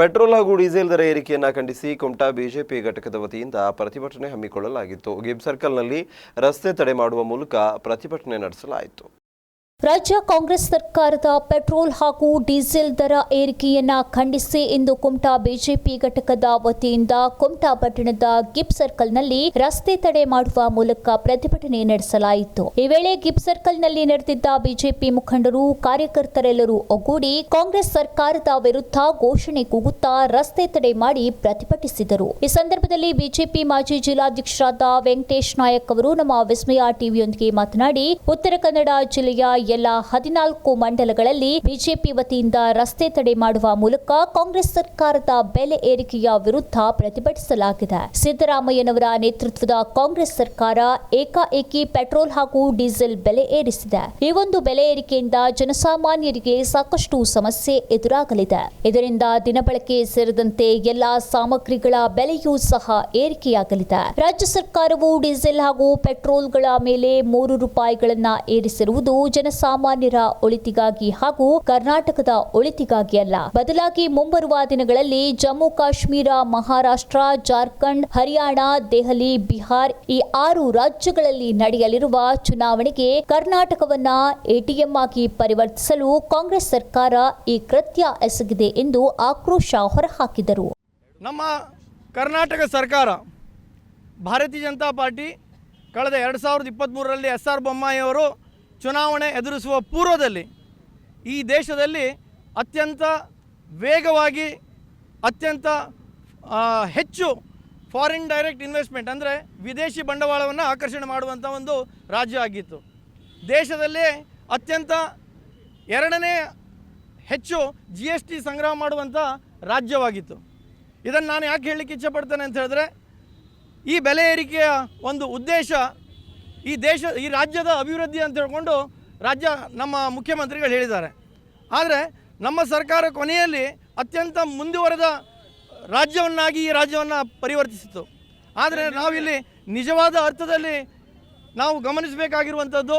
Petrol ಹಾಗೂ diesel ದರ ಏರಿಕೆಯನ್ನು ಖಂಡಿಸಿ ಕುಮಟಾ ಬಿಜೆಪಿ ಘಟಕದ ವತಿಯಿಂದ ಪ್ರತಿಭಟನೆ ಹಮ್ಮಿಕೊಳ್ಳಲಾಗಿತ್ತು. ಗಿಬ್ ಸರ್ಕಲ್ನಲ್ಲಿ ರಸ್ತೆ ತಡೆ ಮಾಡುವ ಮೂಲಕ ಪ್ರತಿಭಟನೆ ನಡೆಸಲಾಯಿತು. ರಾಜ್ಯ ಕಾಂಗ್ರೆಸ್ ಸರ್ಕಾರದ ಪೆಟ್ರೋಲ್ ಹಾಗೂ ಡೀಸೆಲ್ ದರ ಏರಿಕೆಯನ್ನು ಖಂಡಿಸಿ ಇಂದು ಕುಮಟಾ ಬಿಜೆಪಿ ಘಟಕದ ವತಿಯಿಂದ ಕುಮಟಾ ಪಟ್ಟಣದ ಗಿಪ್ ಸರ್ಕಲ್ನಲ್ಲಿ ರಸ್ತೆ ತಡೆ ಮಾಡುವ ಮೂಲಕ ಪ್ರತಿಭಟನೆ ನಡೆಸಲಾಯಿತು. ಈ ವೇಳೆ ಗಿಪ್ ಸರ್ಕಲ್ನಲ್ಲಿ ನಡೆದಿದ್ದ ಬಿಜೆಪಿ ಮುಖಂಡರು, ಕಾರ್ಯಕರ್ತರೆಲ್ಲರೂ ಒಗ್ಗೂಡಿ ಕಾಂಗ್ರೆಸ್ ಸರ್ಕಾರದ ವಿರುದ್ಧ ಘೋಷಣೆ ಕೂಗುತ್ತಾ ರಸ್ತೆ ತಡೆ ಮಾಡಿ ಪ್ರತಿಭಟಿಸಿದರು. ಈ ಸಂದರ್ಭದಲ್ಲಿ ಬಿಜೆಪಿ ಮಾಜಿ ಜಿಲ್ಲಾಧ್ಯಕ್ಷರಾದ ವೆಂಕಟೇಶ್ ನಾಯಕ್ ಅವರು ನಮ್ಮ ವಿಸ್ಮಯ ಟಿವಿಯೊಂದಿಗೆ ಮಾತನಾಡಿ, ಉತ್ತರ ಕನ್ನಡ ಜಿಲ್ಲೆಯ ಎಲ್ಲ ಹದಿನಾಲ್ಕು ಮಂಡಲಗಳಲ್ಲಿ ಬಿಜೆಪಿ ವತಿಯಿಂದ ರಸ್ತೆ ತಡೆ ಮಾಡುವ ಮೂಲಕ ಕಾಂಗ್ರೆಸ್ ಸರ್ಕಾರದ ಬೆಲೆ ಏರಿಕೆಯ ವಿರುದ್ಧ ಪ್ರತಿಭಟಿಸಲಾಗಿದೆ. ಸಿದ್ದರಾಮಯ್ಯನವರ ನೇತೃತ್ವದ ಕಾಂಗ್ರೆಸ್ ಸರ್ಕಾರ ಏಕಾಏಕಿ ಪೆಟ್ರೋಲ್ ಹಾಗೂ ಡೀಸೆಲ್ ಬೆಲೆ ಏರಿಸಿದೆ. ಈ ಒಂದು ಬೆಲೆ ಏರಿಕೆಯಿಂದ ಜನಸಾಮಾನ್ಯರಿಗೆ ಸಾಕಷ್ಟು ಸಮಸ್ಯೆ ಎದುರಾಗಲಿದೆ. ಇದರಿಂದ ದಿನಬಳಕೆ ಸೇರಿದಂತೆ ಎಲ್ಲಾ ಸಾಮಗ್ರಿಗಳ ಬೆಲೆಯೂ ಸಹ ಏರಿಕೆಯಾಗಲಿದೆ. ರಾಜ್ಯ ಸರ್ಕಾರವು ಡೀಸೆಲ್ ಹಾಗೂ ಪೆಟ್ರೋಲ್ಗಳ ಮೇಲೆ ಮೂರು ರೂಪಾಯಿಗಳನ್ನ ಏರಿಸಿರುವುದು ಜನಸಾಮಾನ್ಯರ ಒಳಿತಿಗಾಗಿ ಹಾಗೂ ಕರ್ನಾಟಕದ ಒಳಿತಿಗಾಗಿ ಅಲ್ಲ. ಬದಲಾಗಿ ಮುಂಬರುವ ದಿನಗಳಲ್ಲಿ ಜಮ್ಮು, ಕಾಶ್ಮೀರ, ಮಹಾರಾಷ್ಟ್ರ, ಜಾರ್ಖಂಡ್, ಹರಿಯಾಣ, ದೆಹಲಿ, ಬಿಹಾರ್ ಈ ಆರು ರಾಜ್ಯಗಳಲ್ಲಿ ನಡೆಯಲಿರುವ ಚುನಾವಣೆಗೆ ಕರ್ನಾಟಕವನ್ನ ಎಟಿಎಂ ಆಗಿ ಪರಿವರ್ತಿಸಲು ಕಾಂಗ್ರೆಸ್ ಸರ್ಕಾರ ಈ ಕೃತ್ಯ ಎಸಗಿದೆ ಎಂದು ಆಕ್ರೋಶ ಹೊರಹಾಕಿದರು. ನಮ್ಮ ಕರ್ನಾಟಕ ಸರ್ಕಾರ, ಭಾರತೀಯ ಜನತಾ ಪಾರ್ಟಿ ಕಳೆದ ಎರಡು ಸಾವಿರದ ಇಪ್ಪತ್ತ್ಮೂರರಲ್ಲಿ ಎಸ್ ಆರ್ ಬೊಮ್ಮಾಯಿಯವರು ಚುನಾವಣೆ ಎದುರಿಸುವ ಪೂರ್ವದಲ್ಲಿ ಈ ದೇಶದಲ್ಲಿ ಅತ್ಯಂತ ವೇಗವಾಗಿ, ಅತ್ಯಂತ ಹೆಚ್ಚು ಫಾರಿನ್ ಡೈರೆಕ್ಟ್ ಇನ್ವೆಸ್ಟ್ಮೆಂಟ್ ಅಂದರೆ ವಿದೇಶಿ ಬಂಡವಾಳವನ್ನು ಆಕರ್ಷಣೆ ಮಾಡುವಂಥ ಒಂದು ರಾಜ್ಯ ಆಗಿತ್ತು. ದೇಶದಲ್ಲೇ ಅತ್ಯಂತ ಎರಡನೇ ಹೆಚ್ಚು ಜಿ ಎಸ್ ಟಿ ಸಂಗ್ರಹ ಮಾಡುವಂಥ ರಾಜ್ಯವಾಗಿತ್ತು. ಇದನ್ನು ನಾನು ಯಾಕೆ ಹೇಳಲಿಕ್ಕೆ ಇಚ್ಛಪಡ್ತೇನೆ ಅಂತ ಹೇಳಿದ್ರೆ ಈ ಬೆಲೆ ಏರಿಕೆಯ ಒಂದು ಉದ್ದೇಶ ಈ ದೇಶ, ಈ ರಾಜ್ಯದ ಅಭಿವೃದ್ಧಿ ಅಂತ ಹೇಳ್ಕೊಂಡು ರಾಜ್ಯ, ನಮ್ಮ ಮುಖ್ಯಮಂತ್ರಿಗಳು ಹೇಳಿದ್ದಾರೆ. ಆದರೆ ನಮ್ಮ ಸರ್ಕಾರ ಕೊನೆಯಲ್ಲಿ ಅತ್ಯಂತ ಮುಂದುವರೆದ ರಾಜ್ಯವನ್ನಾಗಿ ಈ ರಾಜ್ಯವನ್ನು ಪರಿವರ್ತಿಸಿತು ಆದರೆ ನಾವಿಲ್ಲಿ ನಿಜವಾದ ಅರ್ಥದಲ್ಲಿ ನಾವು ಗಮನಿಸಬೇಕಾಗಿರುವಂಥದ್ದು,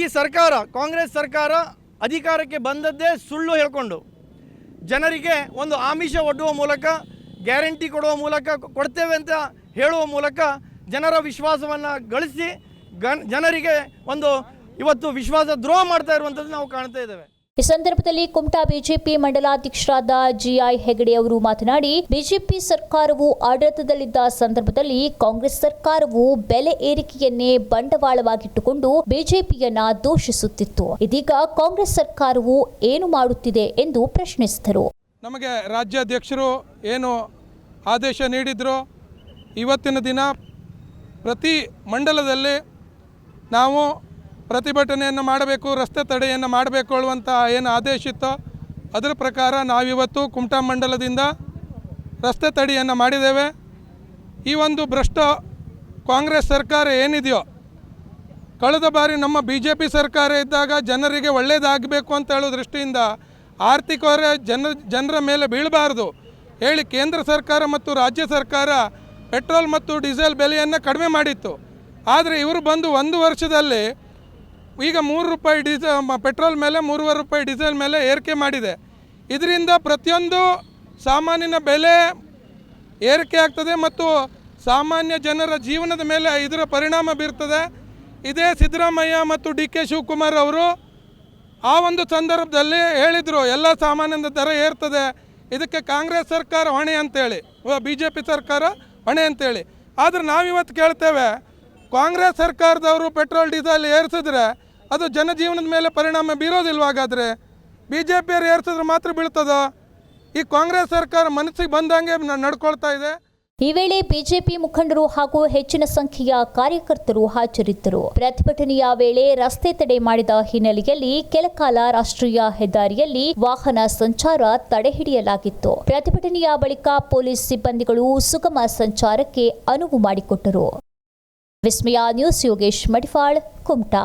ಈ ಸರ್ಕಾರ, ಕಾಂಗ್ರೆಸ್ ಸರ್ಕಾರ ಅಧಿಕಾರಕ್ಕೆ ಬಂದದ್ದೇ ಸುಳ್ಳು ಹೇಳಿಕೊಂಡು ಜನರಿಗೆ ಒಂದು ಆಮಿಷ ಒಡ್ಡುವ ಮೂಲಕ ಗ್ಯಾರಂಟಿ ಕೊಡುವ ಮೂಲಕ ಕೊಡ್ತೇವೆ ಅಂತ ಹೇಳುವ ಮೂಲಕ ಜನರ ವಿಶ್ವಾಸವನ್ನು ಗಳಿಸಿ ಗನ್ ಜನರಿಗೆ ಒಂದು ಇವತ್ತು ವಿಶ್ವಾಸ ದ್ರೋಹ ಮಾಡ್ತಾ ಇರುವಂಥದ್ದು ನಾವು ಕಾಣ್ತಾ ಇದ್ದೇವೆ. ಈ ಸಂದರ್ಭದಲ್ಲಿ ಕುಮಟಾ ಬಿಜೆಪಿ ಮಂಡಲಾಧ್ಯಕ್ಷರಾದ ಜಿಐ ಹೆಗಡೆ ಅವರು ಮಾತನಾಡಿ, ಬಿಜೆಪಿ ಸರ್ಕಾರವು ಆಡಳಿತದಲ್ಲಿದ್ದ ಸಂದರ್ಭದಲ್ಲಿ ಕಾಂಗ್ರೆಸ್ ಸರ್ಕಾರವು ಬೆಲೆ ಏರಿಕೆಯನ್ನೇ ಬಂಡವಾಳವಾಗಿಟ್ಟುಕೊಂಡು ಬಿಜೆಪಿಯನ್ನ ದೂಷಿಸುತ್ತಿತ್ತು. ಇದೀಗ ಕಾಂಗ್ರೆಸ್ ಸರ್ಕಾರವು ಏನು ಮಾಡುತ್ತಿದೆ ಎಂದು ಪ್ರಶ್ನಿಸಿದರು. ನಮಗೆ ರಾಜ್ಯಾಧ್ಯಕ್ಷರು ಏನು ಆದೇಶ ನೀಡಿದ್ರು ಇವತ್ತಿನ ದಿನ ಪ್ರತಿ ಮಂಡಲದಲ್ಲಿ ನಾವು ಪ್ರತಿಭಟನೆಯನ್ನು ಮಾಡಬೇಕು, ರಸ್ತೆ ತಡೆಯನ್ನು ಮಾಡಬೇಕು ಅನ್ನುವಂಥ ಏನು ಆದೇಶ ಇತ್ತೋ ಅದರ ಪ್ರಕಾರ ನಾವಿವತ್ತು ಕುಮಟಾ ಮಂಡಲದಿಂದ ರಸ್ತೆ ತಡೆಯನ್ನು ಮಾಡಿದ್ದೇವೆ. ಈ ಒಂದು ಭ್ರಷ್ಟ ಕಾಂಗ್ರೆಸ್ ಸರ್ಕಾರ ಏನಿದೆಯೋ, ಕಳೆದ ಬಾರಿ ನಮ್ಮ ಬಿ ಜೆ ಪಿ ಸರ್ಕಾರ ಇದ್ದಾಗ ಜನರಿಗೆ ಒಳ್ಳೆಯದಾಗಬೇಕು ಅಂತ ಹೇಳೋ ದೃಷ್ಟಿಯಿಂದ ಆರ್ಥಿಕ ಹೊರೆ ಜನ, ಜನರ ಮೇಲೆ ಬೀಳಬಾರ್ದು. ಹೇಳಿ ಕೇಂದ್ರ ಸರ್ಕಾರ ಮತ್ತು ರಾಜ್ಯ ಸರ್ಕಾರ ಪೆಟ್ರೋಲ್ ಮತ್ತು ಡೀಸೆಲ್ ಬೆಲೆಯನ್ನು ಕಡಿಮೆ ಮಾಡಿತ್ತು. ಆದರೆ ಇವರು ಬಂದು ಒಂದು ವರ್ಷದಲ್ಲಿ ಈಗ ಮೂರು ರೂಪಾಯಿ ಡೀಸೆ ಪೆಟ್ರೋಲ್ ಮೇಲೆ, ಮೂರುವರೆ ರೂಪಾಯಿ ಡೀಸೆಲ್ ಮೇಲೆ ಏರಿಕೆ ಮಾಡಿದೆ. ಇದರಿಂದ ಪ್ರತಿಯೊಂದು ಸಾಮಾನಿನ ಬೆಲೆ ಏರಿಕೆ ಆಗ್ತದೆ ಮತ್ತು ಸಾಮಾನ್ಯ ಜನರ ಜೀವನದ ಮೇಲೆ ಇದರ ಪರಿಣಾಮ ಬೀರ್ತದೆ. ಇದೇ ಸಿದ್ದರಾಮಯ್ಯ ಮತ್ತು ಡಿ ಕೆ ಶಿವಕುಮಾರ್ ಅವರು ಆ ಒಂದು ಸಂದರ್ಭದಲ್ಲಿ ಹೇಳಿದರು, ಎಲ್ಲ ಸಾಮಾನ್ಯದ ದರ ಏರ್ತದೆ, ಇದಕ್ಕೆ ಕಾಂಗ್ರೆಸ್ ಸರ್ಕಾರ ಹೊಣೆ ಅಂತೇಳಿ ಬಿ ಜೆ ಪಿ ಸರ್ಕಾರ ಹೊಣೆ ಅಂತೇಳಿ. ಆದರೆ ನಾವಿವತ್ತು ಕೇಳ್ತೇವೆ, ಕಾಂಗ್ರೆಸ್ ಸರ್ಕಾರದವರು ಪೆಟ್ರೋಲ್, ಡೀಸೆಲ್ ಏರಿಸಿದ್ರೆ ಅದು ಜನಜೀವನದ ಮೇಲೆ ಪರಿಣಾಮ ಬೀರೋದಿಲ್ವಾಗಾದರೆ ಬಿ ಜೆ ಪಿಯವ್ರು ಏರಿಸಿದ್ರೆ ಮಾತ್ರ ಬೀಳ್ತದೋ? ಈ ಕಾಂಗ್ರೆಸ್ ಸರ್ಕಾರ ಮನಸ್ಸಿಗೆ ಬಂದಂಗೆ ನಡ್ಕೊಳ್ತಾ ಇದೆ. ಈ ವೇಳೆ ಬಿಜೆಪಿ ಮುಖಂಡರು ಹಾಗೂ ಹೆಚ್ಚಿನ ಸಂಖ್ಯೆಯ ಕಾರ್ಯಕರ್ತರು ಹಾಜರಿದ್ದರು. ಪ್ರತಿಭಟನೆಯ ವೇಳೆ ರಸ್ತೆ ತಡೆ ಮಾಡಿದ ಹಿನ್ನೆಲೆಯಲ್ಲಿ ಕೆಲಕಾಲ ರಾಷ್ಟ್ರೀಯ ಹೆದ್ದಾರಿಯಲ್ಲಿ ವಾಹನ ಸಂಚಾರ ತಡೆಹಿಡಿಯಲಾಗಿತ್ತು. ಪ್ರತಿಭಟನೆಯ ಬಳಿಕ ಪೊಲೀಸ್ ಸಿಬ್ಬಂದಿಗಳು ಸುಗಮ ಸಂಚಾರಕ್ಕೆ ಅನುವು ಮಾಡಿಕೊಟ್ಟರು. ವಿಸ್ಮಯ ನ್ಯೂಸ್ ಯೋಗೇಶ್ ಮಡಿಫಾಳ್ ಕುಮಟಾ.